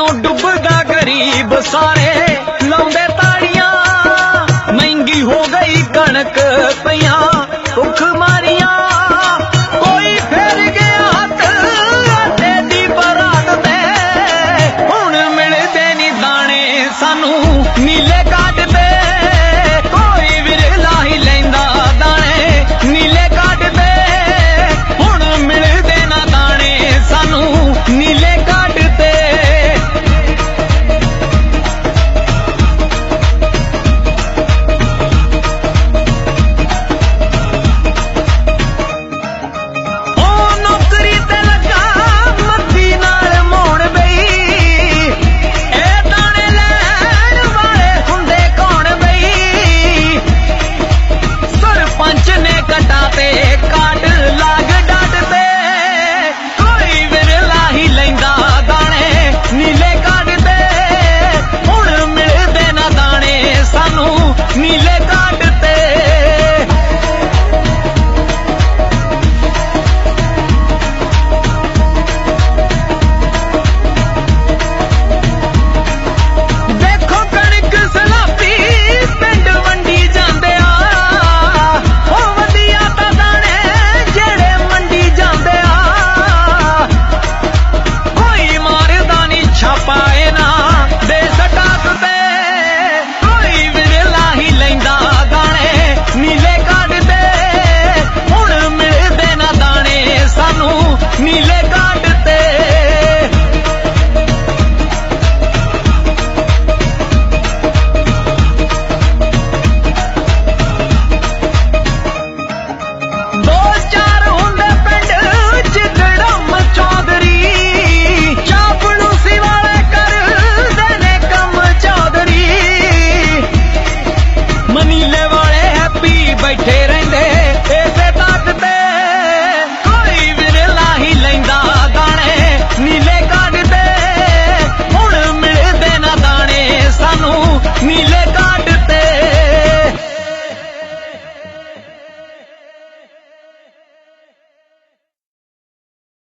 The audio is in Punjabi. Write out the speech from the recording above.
ਤੋਂ ਡੁੱਬਦਾ ਗਰੀਬ ਸਾਰੇ ਲਾਉਂਦੇ ਤਾੜੀਆਂ, ਮਹਿੰਗੀ ਹੋ ਗਈ ਕਣਕ ਪਈਆਂ, ਭੁੱਖ ਮਾਰੀਆਂ। ਕੋਈ ਫੇਰ ਗਿਆ ਹੱਥ ਆਟੇ ਬਰਾਤ ਤੇ, ਹੁਣ ਮਿਲਦੇ ਨਹੀਂ ਦਾਣੇ ਸਾਨੂੰ। Milan.